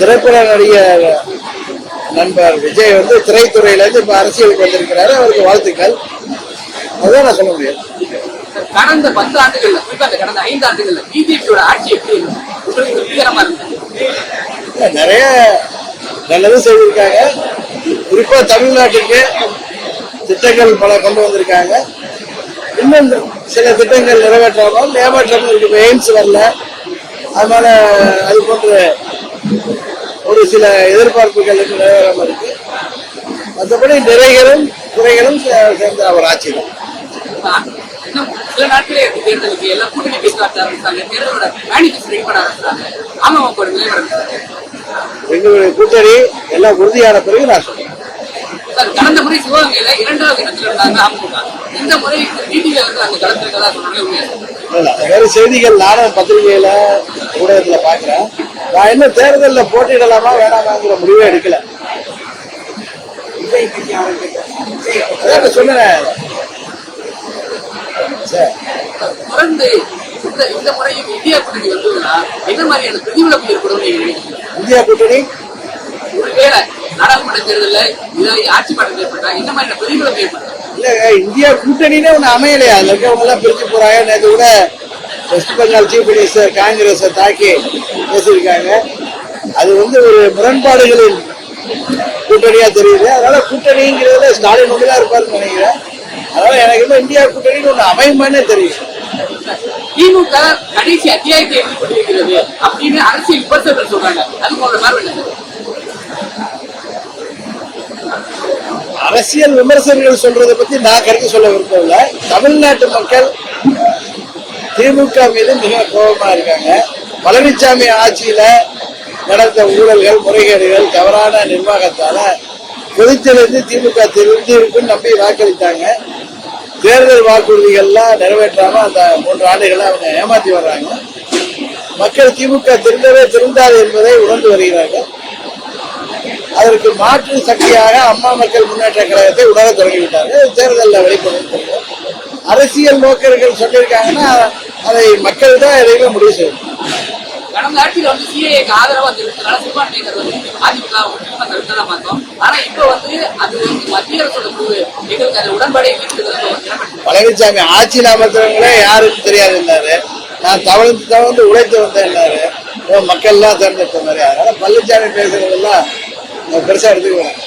திரைப்பட நடிகர் நண்பர் விஜய் வந்து திரைத்துறையில இருந்து இப்ப அரசியலுக்கு வந்திருக்கிறாரு. அவருக்கு வாழ்த்துக்கள். அதான் நான் சொல்ல முடியும். கடந்த பத்து ஆண்டுகள்ல குறிப்பா அந்த கடந்த ஐந்து ஆண்டுகள்ல பிஜேபியோட ஆட்சி எப்படி உங்களுக்கு இருக்கு நிறைய நல்லது செய்திருக்காங்க. குறிப்பா தமிழ்நாட்டுக்கு திட்டங்கள் பல கொண்டு வந்திருக்காங்க. இன்னும் சில திட்டங்கள் நிறைவேற்றாமல் ஏமாற்றம் இருக்கு எய்ம்ஸ் வரல. அதனால அது போன்ற ஒரு சில எதிர்பார்ப்புகள் இன்னும் நிறைவேறாம இருக்கு. மற்றபடி நிறைகளும் குறைகளும் சேர்ந்த அவர் ஆட்சி தான். சில நாட்களே தேர்தலுக்கு. எல்லாம் கூட்டணி பேச ஆரம்பிச்சாங்க. தேர்தலோட மேனிஃபெஸ்டோ ரெடி பண்ண ஆரம்பிச்சாங்க. அமமுக நிலைவரம் எங்களுடைய கூட்டணி எல்லாம் உறுதியான பிறகு நான் சார் கடந்த முறை சிவகங்கையில இரண்டாவது இடத்துல இருந்தாங்க அமமுக இந்த முறை டிடிவில சொல்றாங்க உண்மையா இல்ல, அது வேற செய்திகள் நானும் பத்திரிகையில ஊடகத்துல பாக்குறேன் நான் இன்னும் தேர்தல்ல போட்டியிடலாமா வேணாமாங்கிற முடிவே எடுக்கல. சொன்னேன். தொடர்ந்து இந்த இந்த முறையும் இந்தியா கூட்டணி வந்ததுன்னா என்ன மாதிரியான பிரதிபலிப்பு ஏற்படும் நீங்க நினைக்கிறீங்க? இந்தியா கூட்டணி? ஒருவேளை நாடாளுமன்ற தேர்தல்ல இதை ஆட்சி மாற்றம் ஏற்பட்டா பிரதிபலிப்பு ஏற்படும் இல்ல இந்தியா கூட்டணினே ஒண்ணு அமையலையா? அதுல இருக்கவங்க எல்லாம் பிரிஞ்சு போறாங்க. நேற்று கூட வெஸ்ட் பெங்கால் சீஃப் மினிஸ்டர் காங்கிரஸை தாக்கி பேசியிருக்காங்க. அது வந்து ஒரு முரண்பாடுகளின் கூட்டணியா தெரியுது. அதனால கூட்டணிங்கிறதுல ஸ்டாலின் ஒன்று தான் இருப்பாருன்னு நினைக்கிறேன். அதனால எனக்கு இன்னும் இந்தியா கூட்டணின்னு ஒண்ணு அமையுமானே தெரியும் திமுக கடைசி அத்தியாயத்தை அப்படின்னு அரசியல் விமர்சகர்கள் சொல்றாங்க. அது உங்களோட பார்வை என்ன சார்? அரசியல் விமர்சனங்கள் சொல்றதை பத்தி நான் கருத்து சொல்ல விரும்பவில்லை. தமிழ்நாட்டு மக்கள் திமுக மீது மிக கோபமா இருக்காங்க. பழனிசாமி ஆட்சியில நடந்த ஊழல்கள் முறைகேடுகள் தவறான நிர்வாகத்தால கொதித்தெழுந்து திமுக திருந்தி இருக்குன்னு நம்பி வாக்களித்தாங்க. தேர்தல் வாக்குறுதிகள்லாம் நிறைவேற்றாம அந்த மூன்று ஆண்டுகளை அவங்க ஏமாத்தி வர்றாங்க. மக்கள் திமுக திருந்தவே திருந்தாது என்பதை உணர்ந்து வருகிறார்கள். அதற்கு மாற்று சக்தியாக அம்மா மக்கள் முன்னேற்ற கழகத்தை உணர தொடங்கிவிட்டார்கள். தேர்தலில் வெளிப்படும் தெரியும். அரசியல் நோக்கர்கள் சொல்லியிருக்காங்கன்னா அதை மக்கள் தான் எதையுமே முடிவு செய்யணும் கடந்த ஆட்சியில வந்து சிஏஏக்கு ஆதரவா தெரிவித்தனால சிவான் மேகர் வந்து அதிமுக ஒட்டுமொத்த தடுத்ததா பார்த்தோம். ஆனா இப்ப வந்து அது வந்து மத்திய அரசோட முடிவு எங்களுக்கு அது உடன்பாடே இருக்கிறது பழனிசாமி ஆட்சியில் அமர்த்தவங்களே யாருக்கும் தெரியாதுன்னாரு நான் தவழ்ந்து தவழ்ந்து உழைத்து வந்தேன்னாரு மக்கள் எல்லாம் தேர்ந்தெடுத்த மாதிரி. அதனால பழனிசாமி பேசுறதெல்லாம் நான் பெருசா எடுத்துக்குவேன்